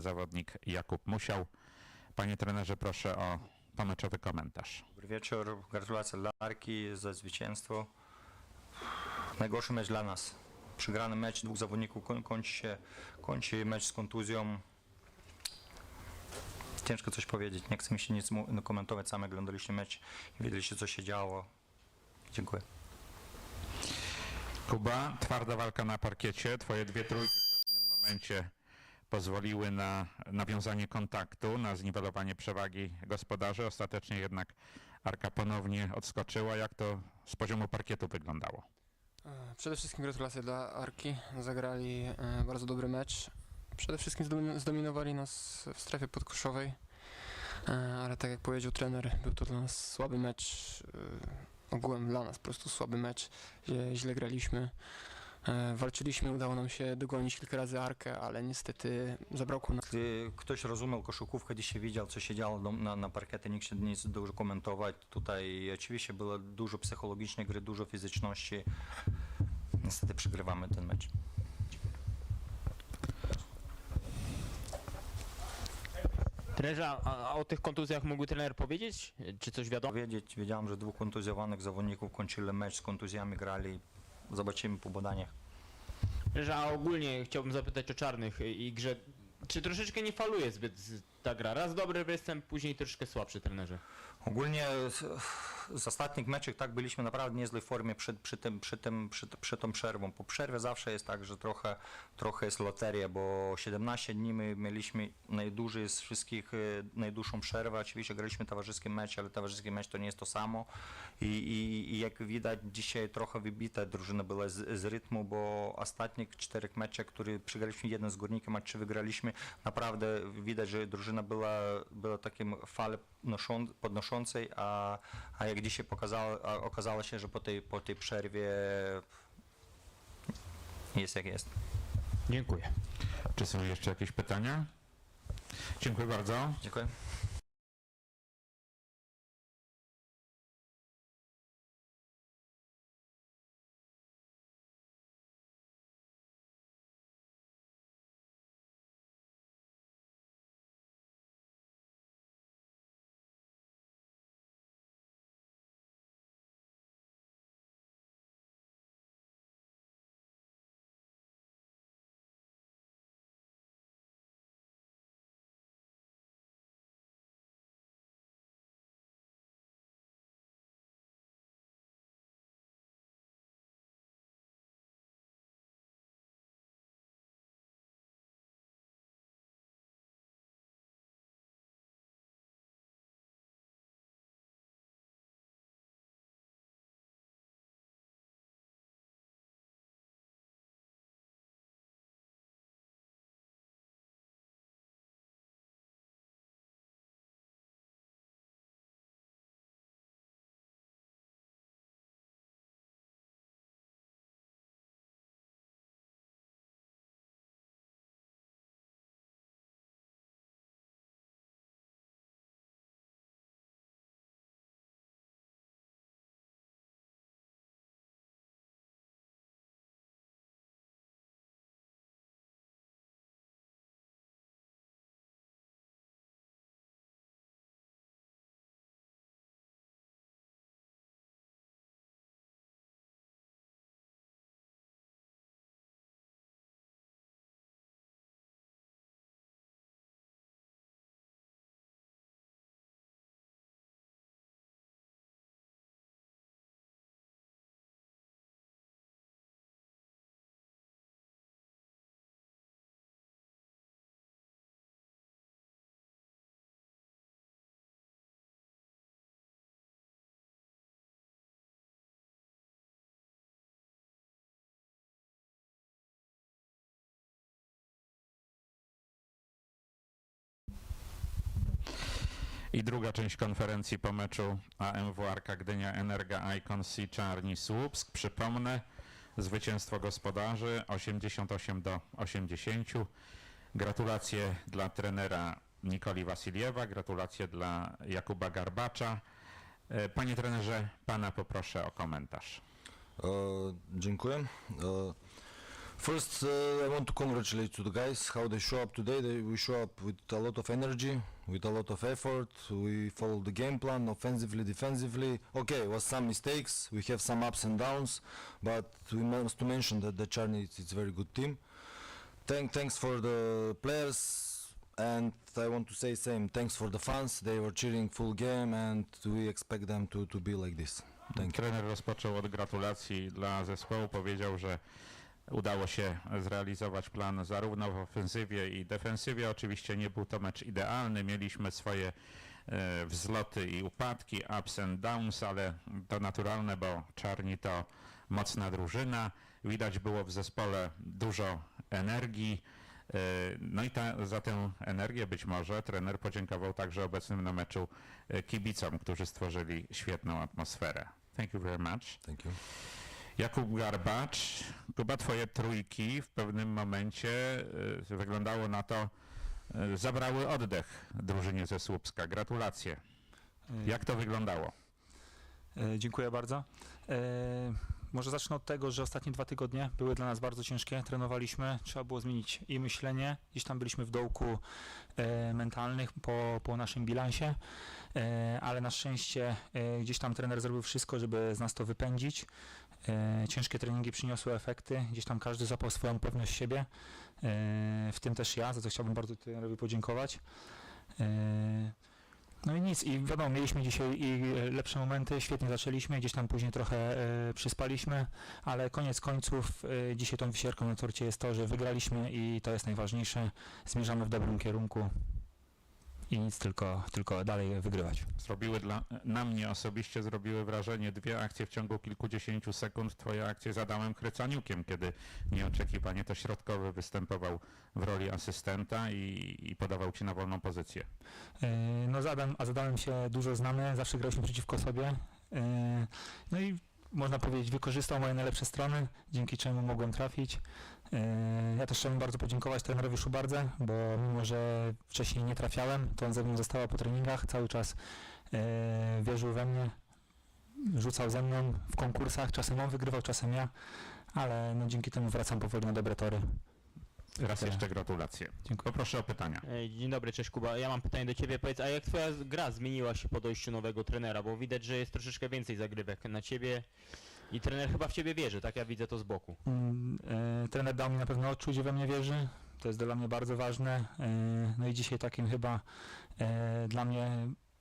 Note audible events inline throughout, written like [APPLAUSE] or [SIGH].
zawodnik Jakub Musiał. Panie trenerze, proszę o pomeczowy komentarz. Dobry wieczór. Gratulacje dla Arki za zwycięstwo. Najgorszy mecz dla nas. Przegrany mecz dwóch zawodników koń- kończy się, kończy mecz z kontuzją. Ciężko coś powiedzieć. Nie chcę mi się nic komentować. Sami oglądaliście mecz i wiedzieliście co się działo. Dziękuję. Kuba, twarda walka na parkiecie. Twoje dwie trójki w pewnym momencie pozwoliły na nawiązanie kontaktu, na zniwelowanie przewagi gospodarzy. Ostatecznie jednak Arka ponownie odskoczyła. Jak to z poziomu parkietu wyglądało? E, Przede wszystkim gratulacje dla Arki. Zagrali e, bardzo dobry mecz. Przede wszystkim zdomin- zdominowali nas w strefie podkoszowej, E, ale tak jak powiedział trener, był to dla nas słaby mecz. Ogółem dla nas po prostu słaby mecz. Źle graliśmy. E, Walczyliśmy, udało nam się dogonić kilka razy Arkę, ale niestety zabrakło nam. Gdy ktoś rozumiał koszykówkę, dzisiaj widział, co się działo na, na parkiecie, nikt się nic dużo komentować. Tutaj oczywiście było dużo psychologicznej gry, dużo fizyczności. Niestety przegrywamy ten mecz. Trenerze, a, a o tych kontuzjach mógłby trener powiedzieć? Czy coś wiadomo? Wiedzieć, wiedziałem, że dwóch kontuzjowanych zawodników kończyli mecz z kontuzjami, grali. Zobaczymy po badaniach. A ogólnie chciałbym zapytać o czarnych i grze. Czy troszeczkę nie faluje zbyt ta gra? Raz dobry występ, później troszeczkę słabszy trenerze. Ogólnie z, z ostatnich meczów tak byliśmy naprawdę w niezłej formie przed, przy, tym, przy, tym, przy, przed tą przerwą. Po przerwie zawsze jest tak, że trochę, trochę jest loteria, bo 17 dni my mieliśmy najdłużej z wszystkich, e, najdłuższą przerwę. Oczywiście graliśmy towarzyski mecz, ale towarzyski mecz to nie jest to samo. I, i, i jak widać dzisiaj trochę wybita drużyna była z, z rytmu, bo ostatnich czterech meczach, które przegraliśmy jeden z Górnikiem, a trzy wygraliśmy, naprawdę widać, że drużyna była, była takim falę noszą, podnoszącej, a, a jak dzisiaj pokazało, a okazało się, że po tej, po tej przerwie jest jak jest. Dziękuję. Czy są jeszcze jakieś pytania? Dziękuję bardzo. Dziękuję. I druga część konferencji po meczu AMW Arka Gdynia Energa Icon C Czarni Słupsk. Przypomnę, zwycięstwo gospodarzy 88 do 80. Gratulacje dla trenera Nikoli Wasiliewa, gratulacje dla Jakuba Garbacza. E, Panie trenerze, pana poproszę o komentarz. E, Dziękuję. E, First, uh, I want to congratulate to the guys how they show up today. They, we show up with a lot of energy, with a lot of effort. We followed the game plan offensively, defensively. Okay, was some mistakes. We have some ups and downs, but we must to mention that the Charney is a very good team. Thank, thanks for the players, and I want to say same. Thanks for the fans. They were cheering full game, and we expect them to, to be like this. Thank you. Trener rozpoczął od gratulacji dla zespołu. Powiedział, że udało się zrealizować plan zarówno w ofensywie i defensywie. Oczywiście nie był to mecz idealny. Mieliśmy swoje e, wzloty i upadki, ups and downs, ale to naturalne, bo Czarni to mocna drużyna. Widać było w zespole dużo energii. E, No i ta, za tę energię być może trener podziękował także obecnym na meczu e, kibicom, którzy stworzyli świetną atmosferę. Thank you very much. Thank you. Jakub Garbacz, chyba twoje trójki w pewnym momencie e, wyglądało na to, e, zabrały oddech drużynie ze Słupska. Gratulacje. Jak to wyglądało? E, Dziękuję bardzo. E, Może zacznę od tego, że ostatnie dwa tygodnie były dla nas bardzo ciężkie. Trenowaliśmy, trzeba było zmienić i myślenie. Gdzieś tam byliśmy w dołku e, mentalnych po, po naszym bilansie, e, ale na szczęście e, gdzieś tam trener zrobił wszystko, żeby z nas to wypędzić. E, Ciężkie treningi przyniosły efekty, gdzieś tam każdy zapał swoją pewność siebie, e, w tym też ja, za co chciałbym bardzo trenerowi podziękować. E, no i nic, i wiadomo, mieliśmy dzisiaj i lepsze momenty, świetnie zaczęliśmy, gdzieś tam później trochę e, przyspaliśmy, ale koniec końców dzisiaj tą wisiorką na torcie jest to, że wygraliśmy i to jest najważniejsze. Zmierzamy w dobrym kierunku i nic, tylko, tylko dalej wygrywać. Zrobiły dla, na mnie osobiście zrobiły wrażenie dwie akcje w ciągu kilkudziesięciu sekund. Twoja akcja z Adamem Krycaniukiem, kiedy nieoczekiwanie to środkowy występował w roli asystenta i, i podawał ci na wolną pozycję. E, No z Adam, a z Adamem się dużo znamy, zawsze graliśmy przeciwko sobie. E, No i można powiedzieć, wykorzystał moje najlepsze strony, dzięki czemu mogłem trafić. E, Ja też chciałbym bardzo podziękować trenerowi Szubardze, bo mimo, że wcześniej nie trafiałem, to on ze mną została po treningach, cały czas e, wierzył we mnie, rzucał ze mną w konkursach, czasem on wygrywał, czasem ja, ale no dzięki temu wracam powoli na dobre tory. Raz jeszcze gratulacje. Dziękuję. Poproszę o pytania. Dzień dobry, cześć Kuba. Ja mam pytanie do ciebie. Powiedz, a jak twoja gra zmieniła się po dojściu nowego trenera? Bo widać, że jest troszeczkę więcej zagrywek na ciebie i trener chyba w ciebie wierzy, tak ja widzę to z boku. Mm, e, Trener dał mi na pewno odczuć, że we mnie wierzy. To jest dla mnie bardzo ważne. E, No i dzisiaj takim chyba e, dla mnie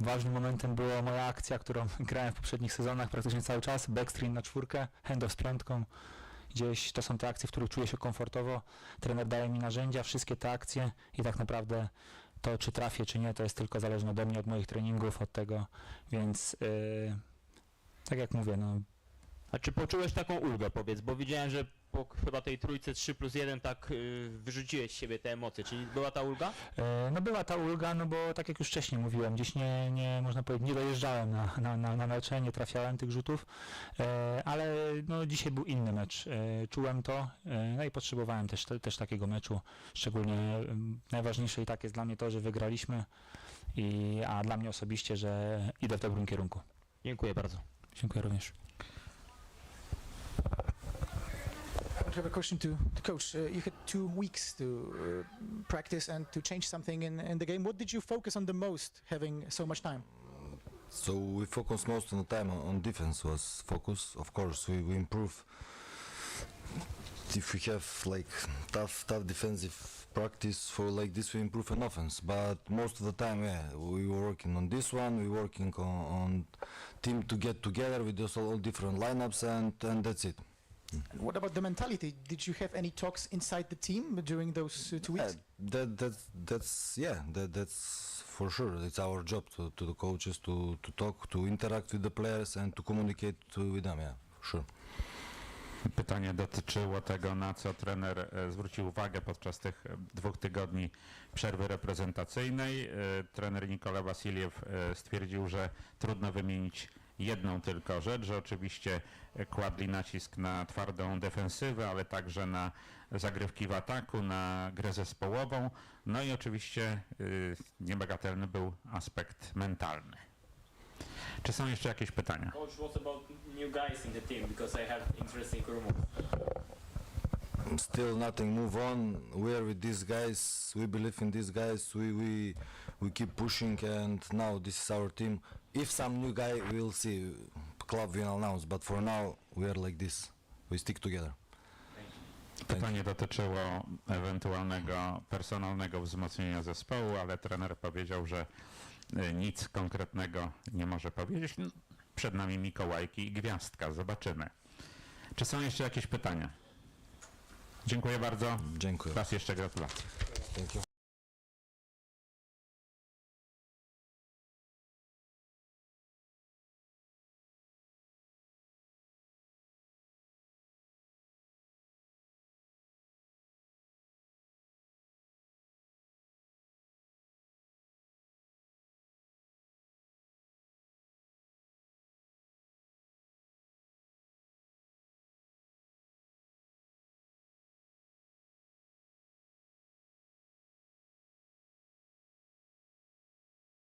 ważnym momentem była moja akcja, którą [LAUGHS] grałem w poprzednich sezonach praktycznie cały czas. Backstream na czwórkę, handoff z piątką. Gdzieś to są te akcje, w których czuję się komfortowo. Trener daje mi narzędzia, wszystkie te akcje i tak naprawdę to, czy trafię, czy nie, to jest tylko zależne ode mnie, od moich treningów, od tego. Więc e, tak jak mówię, no, A czy poczułeś taką ulgę, powiedz, bo widziałem, że po chyba tej trójce 3 plus 1 tak y, wyrzuciłeś z siebie te emocje, czyli była ta ulga? E, No była ta ulga, no bo tak jak już wcześniej mówiłem, gdzieś nie, nie można powiedzieć, nie dojeżdżałem na, na, na, na mecze, nie trafiałem tych rzutów, e, ale no dzisiaj był inny mecz, e, czułem to, e, no i potrzebowałem też, te, też takiego meczu, szczególnie em, najważniejsze i tak jest dla mnie to, że wygraliśmy, i, a dla mnie osobiście, że idę w dobrym kierunku. Dziękuję bardzo. Dziękuję również. Have a question to the coach. Uh, you had two weeks to uh, practice and to change something in, in the game. What did you focus on the most, having so much time? So we focus most of the time on, on defense was focus. Of course, we, we improve. If we have like tough, tough defensive practice for like this, we improve in offense. But most of the time, yeah, we were working on this one. We working on, on team to get together with those all different lineups, and and that's it. And what about the mentality? Did you have any talks inside the team during those uh, two Yeah, weeks? that that's that's yeah that that's for sure. It's our job to, to the coaches to, to talk, to interact with the players, and to communicate to, with them. Yeah, for sure. Pytanie dotyczyło tego, na co trener e, zwrócił uwagę podczas tych e, dwóch tygodni przerwy reprezentacyjnej. E, Trener Nikola Wasiliew stwierdził, że trudno wymienić jedną tylko rzecz, że oczywiście kładli nacisk na twardą defensywę, ale także na zagrywki w ataku, na grę zespołową. No i oczywiście y, niebagatelny był aspekt mentalny. Czy są jeszcze jakieś pytania? Coach, what about new guys in the team? Because I have interesting rumors. Still nothing move on. We are with these guys. We believe in these guys. We we we keep pushing, and now this is our team. If some new guy, we'll see. Club will announce, but for now we are like this. We stick together. Pytanie dotyczyło ewentualnego personalnego wzmocnienia zespołu, ale trener powiedział, że y, nic konkretnego nie może powiedzieć. Przed nami Mikołajki i Gwiazdka, zobaczymy. Czy są jeszcze jakieś pytania? Dziękuję bardzo. Dziękuję. Raz jeszcze gratulacje. You.